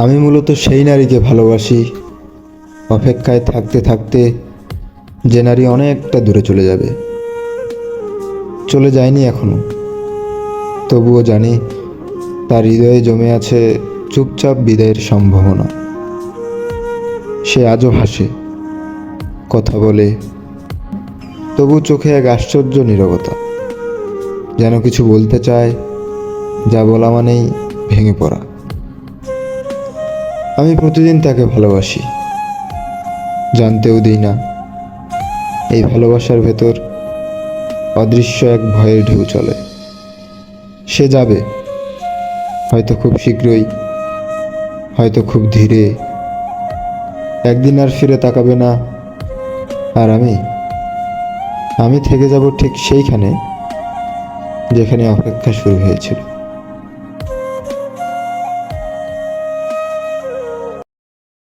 আমি মূলত সেই নারীকে ভালোবাসি। অপেক্ষায় থাকতে থাকতে যে নারী অনেকটা দূরে চলে যাবে। চলে যায়নি এখনও। তবুও জানি তার হৃদয়ে জমে আছে চুপচাপ বিদায়ের সম্ভাবনা। সে আজও হাসে, কথা বলে, তবু চোখে এক আশ্চর্য নীরবতা। যেন কিছু বলতে চায়, যা বলা মানেই ভেঙে পড়া। আমি প্রতিদিন তাকে ভালোবাসি। জানতেও দিই না। এই ভালোবাসার ভেতর অদৃশ্য এক ভয়ের ঢেউ চলে। সে যাবে। হয়তো খুব শীঘ্রই, হয়তো খুব ধীরে। একদিন আর ফিরে তাকাবে না। আর আমি? আমি থেকে যাব ঠিক সেইখানে, যেখানে অপেক্ষা শুরু হয়েছিল।